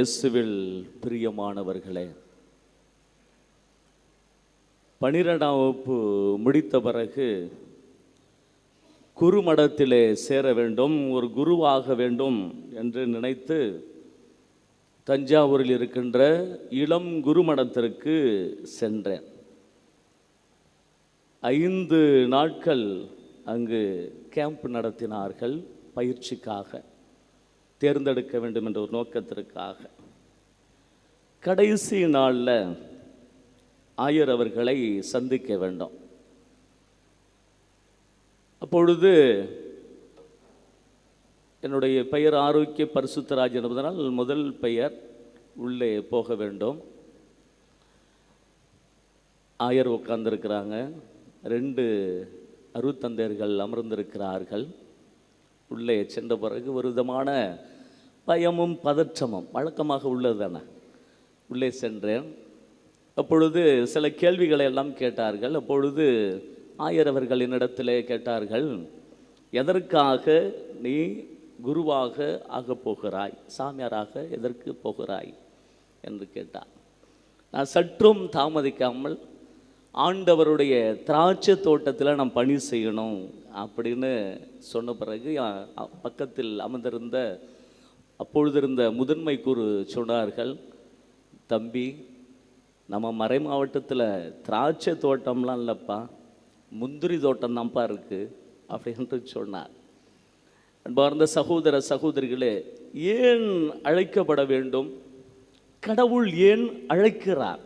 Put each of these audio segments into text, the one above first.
இயேசுவில் பிரியமானவர்களே பனிரெண்டாம் வகுப்பு முடித்த பிறகு குருமடத்திலே சேர வேண்டும் ஒரு குருவாக வேண்டும் என்று நினைத்து தஞ்சாவூரில் இருக்கின்ற இளம் குருமடத்திற்கு சென்றேன். ஐந்து நாட்கள் அங்கு கேம்ப் நடத்தினார்கள் பயிற்சிக்காக. தேர்ந்தெடுக்க வேண்டும் என்ற ஒரு நோக்கத்திற்காக. கடைசி நாளில் ஆயர் அவர்களை சந்திக்க வேண்டும். அப்பொழுது என்னுடைய பெயர் ஆரோக்கிய பரிசுத்தராஜ் என்பதனால் முதல் பெயர் உள்ளே போக வேண்டும். ஆயர் உட்கார்ந்திருக்கிறாங்க. ரெண்டு அருத்தந்தையர்கள் அமர்ந்திருக்கிறார்கள். உள்ளே சென்ற பிறகு ஒரு விதமான பயமும் பதற்றமும் வழக்கமாக உள்ளது தானே உள்ளே சென்றேன். அப்பொழுது சில கேள்விகளை எல்லாம் கேட்டார்கள். அப்பொழுது ஆயர் அவர்கள் என்னிடத்திலே கேட்டார்கள் எதற்காக நீ குருவாக ஆகப் போகிறாய்? சாமியாராக எதற்கு போகிறாய்? என்று கேட்டார். நான் சற்றும் தாமதிக்காமல் ஆண்டவருடைய திராட்சை தோட்டத்தில் நான் பணி செய்யணும் அப்படின்னு சொன்ன பிறகு பக்கத்தில் அமர்ந்திருந்த அப்பொழுது இருந்த முதன்மை குரு சொன்னார்கள் தம்பி நம்ம மறை மாவட்டத்தில் திராட்சை தோட்டம்லாம் இல்லைப்பா முந்திரி தோட்டம் தான்ப்பா இருக்குது அப்படின்ட்டு சொன்னார். அன்பார்ந்த சகோதர சகோதரிகளே ஏன் அழைக்கப்பட வேண்டும்? கடவுள் ஏன் அழைக்கிறார்?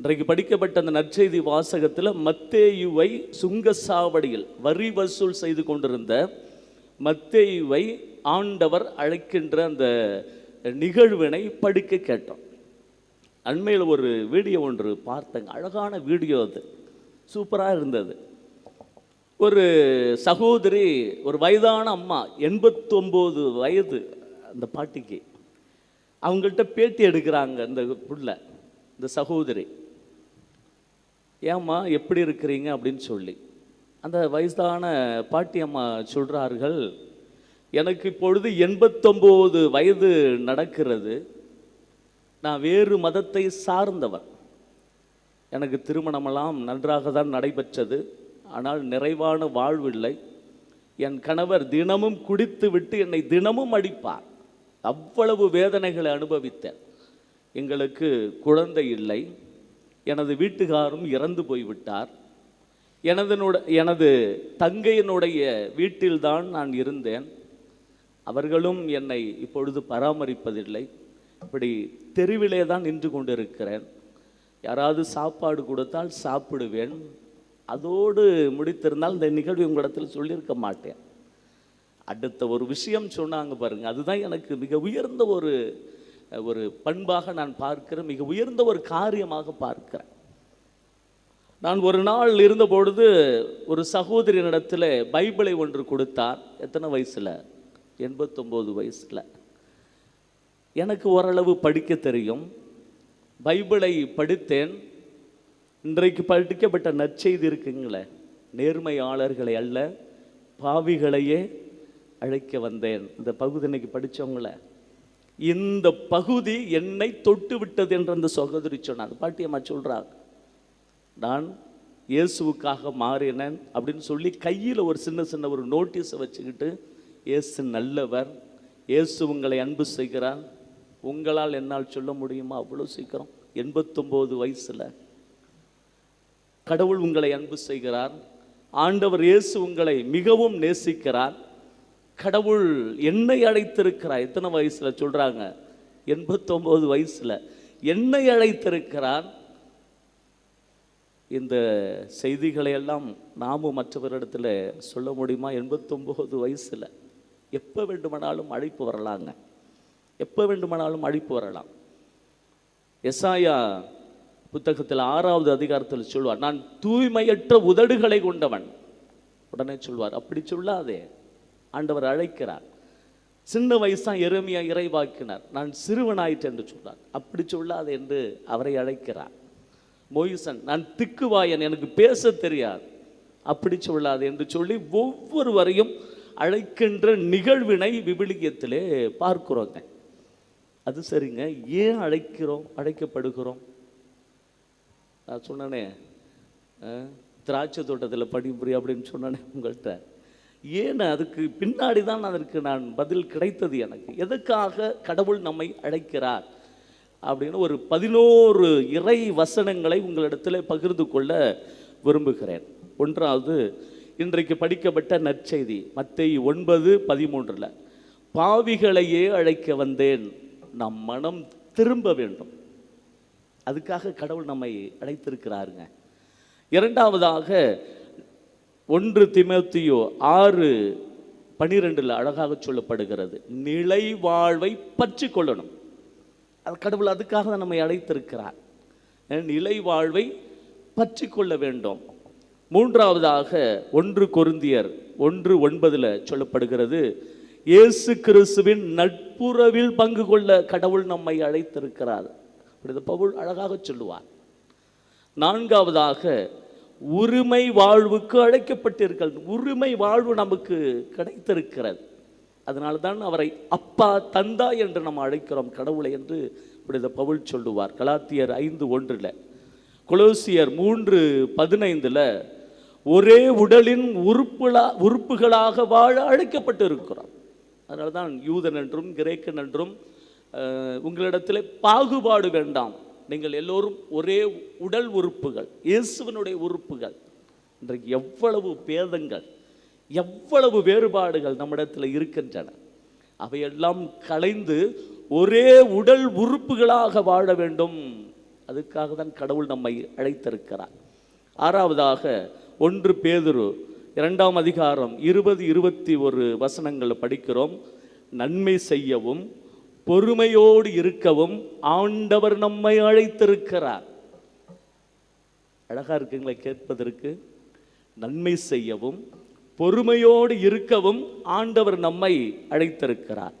இன்றைக்கு படிக்கப்பட்ட அந்த நற்செய்தி வாசகத்தில் மத்தேயுவை சுங்கசாவடியில் வரி வசூல் செய்து கொண்டிருந்த மத்தேயுவை ஆண்டவர் அழைக்கின்ற அந்த நிகழ்வினை படிக்க கேட்டோம். அண்மையில் ஒரு வீடியோ ஒன்று பார்த்தேங்க. அழகான வீடியோ அது. சூப்பராக இருந்தது. ஒரு சகோதரி ஒரு வயதான அம்மா எண்பத்தொம்போது வயது அந்த பாட்டிக்கு. அவங்கள்ட்ட பேட்டி எடுக்கிறாங்க இந்த புள்ள இந்த சகோதரி. ஏம்மா எப்படி இருக்கிறீங்க? அப்படின்னு சொல்லி. அந்த வயசான பாட்டி அம்மா சொல்கிறார்கள் எனக்கு இப்பொழுது எண்பத்தொம்போது வயது நடக்கிறது. நான் வேறு மதத்தை சார்ந்தவர் எனக்கு திருமணமெல்லாம் நன்றாக தான் நடைபெற்றது. ஆனால் நிறைவான வாழ்வில்லை. என் கணவர் தினமும் குடித்து விட்டு என்னை தினமும் அடிப்பார். அவ்வளவு வேதனைகளை அனுபவித்தேன். எங்களுக்கு குழந்தை இல்லை. எனது வீட்டுக்காரும் இறந்து போய்விட்டார். எனது எனது தங்கையினுடைய வீட்டில்தான் நான் இருந்தேன். அவர்களும் என்னை இப்பொழுது பராமரிப்பதில்லை. இப்படி தெருவிலே தான் நின்று கொண்டிருக்கிறேன். யாராவது சாப்பாடு கொடுத்தால் சாப்பிடுவேன். அதோடு முடித்திருந்தால் இந்த நிகழ்வு உங்களிடத்தில் சொல்லியிருக்க மாட்டேன். அடுத்த ஒரு விஷயம் சொன்னாங்க பாருங்க அதுதான் எனக்கு மிக உயர்ந்த ஒரு ஒரு பண்பாக நான் பார்க்கிறேன் மிக உயர்ந்த ஒரு காரியமாக பார்க்கிறேன். நான் ஒரு நாள் இருந்தபொழுது ஒரு சகோதரியனிடத்தில் பைபிளை ஒன்று கொடுத்தார் எத்தனை வயசில்? எண்பத்தொம்போது வயசில். எனக்கு ஓரளவு படிக்க தெரியும். பைபிளை படித்தேன். இன்றைக்கு படிக்கப்பட்ட நற்செய்தி இருக்குங்களே நேர்மையாளர்களை அல்ல பாவிகளையே அழைக்க வந்தேன். இந்த பகுதி இன்னைக்கு படித்தவங்கள இந்த பகுதி என்னை தொட்டு விட்டது என்று அந்த சகோதரி சொன்னார். பாட்டியம்மா சொல்கிறாங்க நான் இயேசுவுக்காக மாறினேன் அப்படின்னு சொல்லி கையில் ஒரு சின்ன சின்ன ஒரு நோட்டீஸை வச்சுக்கிட்டு இயேசு நல்லவர் இயேசு உங்களை அன்பு செய்கிறார். உங்களால் என்னால் சொல்ல முடியுமா? அவ்வளோ சீக்கிரம். எண்பத்தொம்போது வயசில். கடவுள் உங்களை அன்பு செய்கிறார். ஆண்டவர் இயேசு உங்களை மிகவும் நேசிக்கிறார். கடவுள் என்னை அழைத்திருக்கிறார். எத்தனை வயசுல சொல்கிறாங்க எண்பத்தொம்போது வயசுல. என்னை அழைத்திருக்கிறார். இந்த செய்திகளை எல்லாம் நாமும் மற்றவரிடத்தில் சொல்ல முடியுமா? எண்பத்தொம்போது வயசுல. எப்போ வேண்டுமானாலும் அழைப்பு வரலாங்க. எப்போ வேண்டுமானாலும் அழைப்பு வரலாம். எசாயா புத்தகத்தில் ஆறாவது அதிகாரத்தில் சொல்வார் நான் தூய்மையற்ற உதடுகளை கொண்டவன். உடனே சொல்வார் அப்படி சொல்லாதே. ஆண்டவர் அழைக்கிறார். சின்ன வயசா எருமையா இறைவாக்கினார். நான் சிறுவனாயிற்று என்று சொல்றார். அப்படி சொல்லாதே என்று அவரை அழைக்கிறார். மொய்சன் நான் திக்குவாயன் எனக்கு பேச தெரியாது. அப்படி சொல்லாது என்று சொல்லி ஒவ்வொருவரையும் அழைக்கின்ற நிகழ்வினை விபிலியத்திலே பார்க்குறோங்க. அது சரிங்க. ஏன் அழைக்கிறோம்? அழைக்கப்படுகிறோம்? நான் சொன்னனே திராட்சை தோட்டத்தில் பணிபுரி அப்படின்னு சொன்னனே உங்கள்கிட்ட ஏன் அதுக்கு பின்னாடி தான் அதற்கு நான் பதில் கிடைத்தது எனக்கு? எதுக்காக கடவுள் நம்மை அழைக்கிறார்? அப்படின்னு ஒரு பதினோரு இறை வசனங்களை உங்களிடத்தில் பகிர்ந்து கொள்ள விரும்புகிறேன். ஒன்றாவது இன்றைக்கு படிக்கப்பட்ட நற்செய்தி மத்தை ஒன்பது பதிமூன்றில் பாவிகளையே அழைக்க வந்தேன் நம் மனம் திரும்ப வேண்டும். அதுக்காக கடவுள் நம்மை அழைத்திருக்கிறாருங்க. இரண்டாவதாக ஒன்று திமோத்தியோ ஆறு பனிரெண்டில் அழகாக சொல்லப்படுகிறது நிலை வாழ்வை பற்றி கொள்ளணும். அது கடவுள் அதுக்காக தான் நம்மை அழைத்திருக்கிறார். நிலை வாழ்வை பற்றி கொள்ள வேண்டும். மூன்றாவதாக ஒன்று கொருந்தியர் ஒன்று ஒன்பதில் சொல்லப்படுகிறது இயேசு கிறிஸ்துவின் நட்புறவில் பங்கு கொள்ள கடவுள் நம்மை அழைத்திருக்கிறார். அப்படி பவுல் அழகாக சொல்லுவார். நான்காவதாக உரிமை வாழ்வுக்கு அழைக்கப்பட்டிருக்கள் உரிமை வாழ்வு நமக்கு கிடைத்திருக்கிறது. அதனால தான் அவரை அப்பா தந்தா என்று நம்ம அழைக்கிறோம் கடவுளை என்று இப்படி பவுல் சொல்லுவார். கலாத்தியர் ஐந்து ஒன்றில் கொலோசியர் மூன்று பதினைந்தில் ஒரே உடலின் உறுப்புளா உறுப்புகளாக வாழ அழைக்கப்பட்டு இருக்கிறோம் அதனால தான் யூதன் என்றும் கிரேக்கன் என்றும் உங்களிடத்தில் பாகுபாடு வேண்டாம். நீங்கள் எல்லோரும் ஒரே உடல் உறுப்புகள் இயேசுவனுடைய உறுப்புகள். இன்றைக்கு எவ்வளவு பேதங்கள் எவ்வளவு வேறுபாடுகள் நம்மிடத்தில் இருக்கின்றன. அவையெல்லாம் கலைந்து ஒரே உடல் உறுப்புகளாக வாழ வேண்டும். அதுக்காக தான் கடவுள் நம்மை அழைத்திருக்கிறார். ஆறாவதாக ஒன்று பேதுரு இரண்டாம் அதிகாரம் இருபது இருபத்தி ஒரு வசனங்களில் படிக்கிறோம். நன்மை செய்யவும் பொறுமையோடு இருக்கவும் ஆண்டவர் நம்மை அழைத்திருக்கிறார். அழகா இருக்குங்களா கேட்பதற்கு. நன்மை செய்யவும் பொறுமையோடு இருக்கவும் ஆண்டவர் நம்மை அழைத்திருக்கிறார்.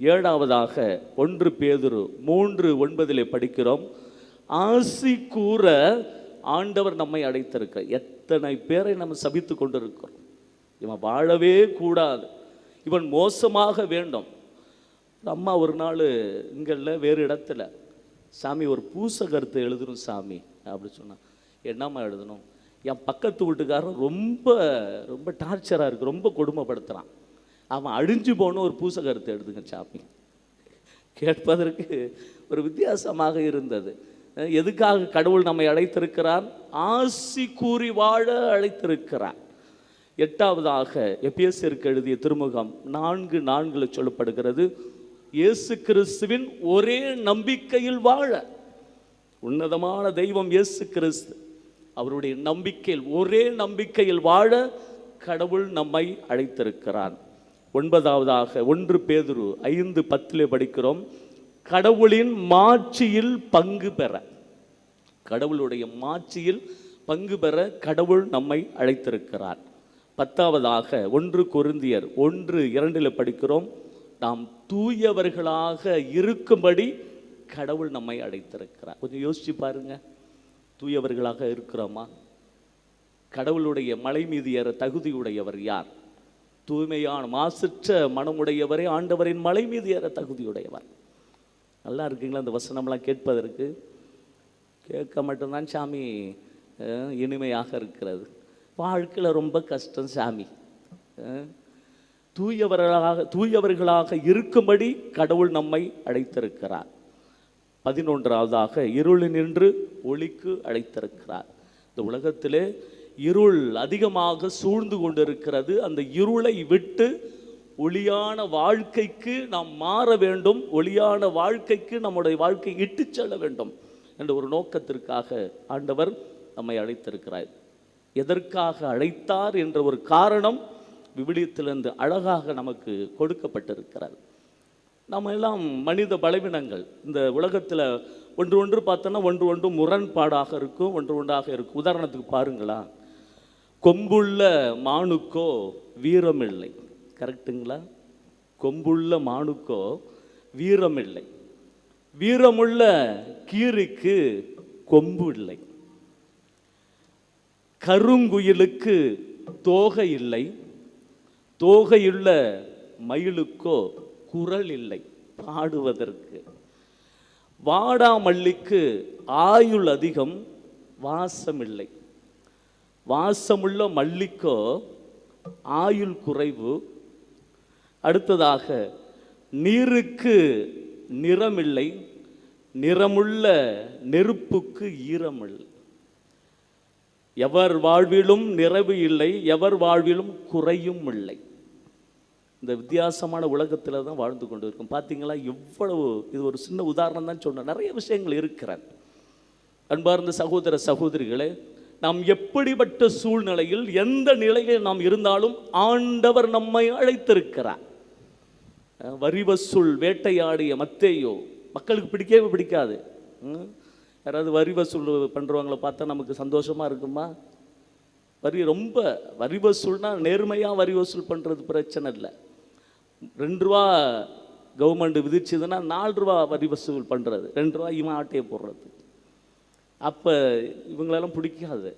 ஏழாவதாக ஒன்று பேதுரு மூன்று ஒன்பதிலே படிக்கிறோம். ஆசி கூற ஆண்டவர் நம்மை அழைத்திருக்கிறார். எத்தனை பேரை நம்ம சபித்து கொண்டிருக்கிறோம்? இவன் வாழவே கூடாது. இவன் மோசமாக வேண்டும். அம்மா ஒரு நாள் இங்கல்ல வேறு இடத்துல சாமி ஒரு பூச கருத்தை எழுதணும் சாமி அப்படி சொன்னான் என்னம்மா எழுதணும்? என் பக்கத்து வீட்டுக்காரன் ரொம்ப ரொம்ப டார்ச்சராக இருக்கு ரொம்ப கொடுமைப்படுத்துகிறான் அவன் அழிஞ்சு போன ஒரு பூச கருத்தை எழுதுங்க சாமி. கேட்பதற்கு ஒரு வித்தியாசமாக இருந்தது. எதுக்காக கடவுள் நம்மை அழைத்திருக்கிறார்? ஆசி கூறி வாழ அழைத்திருக்கிறார். எட்டாவதாக எபிஎஸ்சிற்கு எழுதிய திருமுகம் நான்கு நான்கில் சொல்லப்படுகிறது இயேசு கிறிஸ்துவின் ஒரே நம்பிக்கையில் வாழ. உன்னதமான தெய்வம் இயேசு கிறிஸ்து. அவருடைய நம்பிக்கையில் ஒரே நம்பிக்கையில் வாழ கடவுள் நம்மை அழைத்திருக்கிறான் ஒன்பதாவதாக ஒன்று பேதுரு ஐந்து பத்திலே படிக்கிறோம் கடவுளின் மாட்சியில் பங்கு பெற. கடவுளுடைய மாட்சியில் பங்கு பெற கடவுள் நம்மை அழைத்திருக்கிறார். பத்தாவதாக ஒன்று கொருந்தியர் ஒன்று இரண்டில் படிக்கிறோம். நாம் தூயவர்களாக இருக்கும்படி கடவுள் நம்மை அழைத்திருக்கிறார். கொஞ்சம் யோசிச்சு பாருங்க. தூயவர்களாக இருக்கிறோமா? கடவுளுடைய மலை மீது ஏற தகுதியுடையவர் யார்? தூய்மையான மாசற்ற மனமுடையவரே ஆண்டவரின் மலை மீது ஏற தகுதியுடையவர். நல்லா இருக்குங்களா? அந்த வசனம்லாம் கேட்பதற்கு கேட்க மட்டும்தான் சாமி இனிமையாக இருக்கிறது. வாழ்க்கையில் ரொம்ப கஷ்டம் சாமி. தூயவர்களாக தூயவர்களாக இருக்கும்படி கடவுள் நம்மை அழைத்திருக்கிறார். பதினொன்றாவதாக இருளினின்று ஒளிக்கு அழைத்திருக்கிறார். இந்த உலகத்திலே இருள் அதிகமாக சூழ்ந்து கொண்டிருக்கிறது. அந்த இருளை விட்டு ஒளியான வாழ்க்கைக்கு நாம் மாற வேண்டும். ஒளியான வாழ்க்கைக்கு நம்முடைய வாழ்க்கை இட்டு செல்ல வேண்டும். என்ற ஒரு நோக்கத்திற்காக ஆண்டவர் நம்மை அழைத்திருக்கிறார். எதற்காக அழைத்தார் என்ற ஒரு காரணம் விவிலியத்திலிருந்து அழகாக நமக்கு கொடுக்கப்பட்டிருக்கிறார் நம்ம எல்லாம் மனித பலவீனங்கள். இந்த உலகத்தில் ஒன்று ஒன்று பார்த்தோன்னா ஒன்று ஒன்று முரண்பாடாக இருக்கும் ஒன்று ஒன்றாக இருக்கும். உதாரணத்துக்கு பாருங்களா. கொம்புள்ள மானுக்கோ வீரமில்லை. கரெக்ட்டுங்களா கொம்புள்ள மானுக்கோ வீரமில்லை. வீரமுள்ள கீருக்கு கொம்பு இல்லை. கருங்குயிலுக்கு தோகை இல்லை. தோகையுள்ள மயிலுக்கோ குரல் இல்லை பாடுவதற்கு. வாடாமல்லிக்கு ஆயுள் அதிகம் வாசமில்லை வாசமுள்ள மல்லிக்கோ ஆயுள் குறைவு. அடுத்ததாக நீருக்கு நிறமில்லை நிறமுள்ள நெருப்புக்கு ஈரமில்லை. எவர் வாழ்விலும் நிறைவு இல்லை எவர் வாழ்விலும் குறையும் இல்லை. இந்த வித்தியாசமான உலகத்தில் தான் வாழ்ந்து கொண்டு இருக்கும் பார்த்தீங்களா எவ்வளவு இது ஒரு சின்ன உதாரணம் தான் சொன்னேன் நிறைய விஷயங்கள் இருக்கிறார். அன்பார்ந்த சகோதர சகோதரிகளே நாம் எப்படிப்பட்ட சூழ்நிலையில் எந்த நிலையில் நாம் இருந்தாலும் ஆண்டவர் நம்மை அழைத்திருக்கிறார். வரி வசூல் வேட்டையாடிய மத்தேயோ மக்களுக்கு பிடிக்கவே பிடிக்காது. ம்? யாராவது வரி வசூல் பண்ணுறவங்கள பார்த்தா நமக்கு சந்தோஷமாக இருக்குமா? வரி ரொம்ப வரி வசூல்னால் நேர்மையாக வரி வசூல் பண்ணுறது பிரச்சனை இல்லை. ரெண்டு ரூபா கவர்மெண்ட் விதிச்சதுன்னா நாலு ரூபா வரி வசூல் பண்ணுறது ரெண்டு ரூபா இவன் ஆட்டையை போடுறது. அப்போ இவங்களெல்லாம் பிடிக்காது.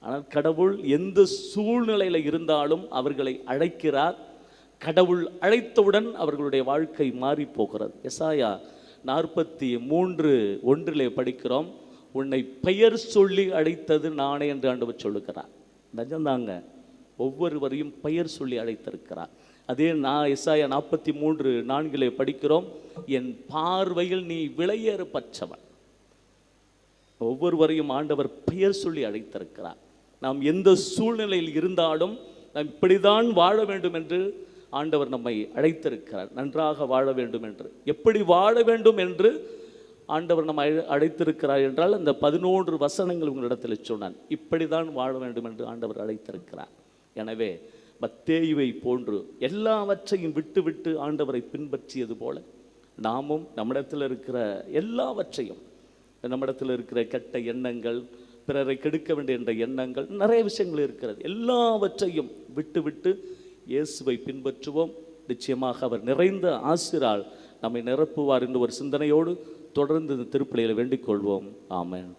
ஆனால் கடவுள் எந்த சூழ்நிலையில் இருந்தாலும் அவர்களை அழைக்கிறார். கடவுள் அழைத்தவுடன் அவர்களுடைய வாழ்க்கை மாறி போகிறது எசாயா நாற்பத்தி மூன்று ஒன்றிலே படிக்கிறோம் உன்னை பெயர் சொல்லி அழைத்தது நானே என்று ஆண்டவர் சொல்லுகிறார். நிஜம்தாங்க ஒவ்வொருவரையும் பெயர் சொல்லி அழைத்திருக்கிறார். அதே நான் எஸ்ஆயா நாற்பத்தி மூன்று நான்கிலே படிக்கிறோம் என் பார்வையில் நீ விலையேற பச்சவன். ஒவ்வொருவரையும் ஆண்டவர் பெயர் சொல்லி அழைத்திருக்கிறார். நாம் எந்த சூழ்நிலையில் இருந்தாலும் நாம் இப்படிதான் வாழ வேண்டும் என்று ஆண்டவர் நம்மை அழைத்திருக்கிறார். நன்றாக வாழ வேண்டும் என்று. எப்படி வாழ வேண்டும் என்று ஆண்டவர் நம்மை அழை- அழைத்திருக்கிறார் என்றால் அந்த பதினோன்று வசனங்கள் உங்களிடத்தில் சொன்னான். இப்படிதான் வாழ வேண்டும் என்று ஆண்டவர் அழைத்திருக்கிறார். எனவே மத்தேயுவை போன்று எல்லாவற்றையும் விட்டு விட்டு ஆண்டவரை பின்பற்றியது போல நாமும் நம்மிடத்தில் இருக்கிற எல்லாவற்றையும் நம்மிடத்தில் இருக்கிற கெட்ட எண்ணங்கள் பிறரை கெடுக்க வேண்டிய என்ற எண்ணங்கள் நிறைய விஷயங்கள் இருக்கிறது. எல்லாவற்றையும் விட்டு விட்டு இயேசுவை பின்பற்றுவோம். நிச்சயமாக அவர் நிறைந்த ஆசிரால் நம்மை நிரப்புவார் என்று ஒரு சிந்தனையோடு தொடர்ந்து இந்த திருப்பலியில் வேண்டிக் கொள்வோம். ஆமேன்.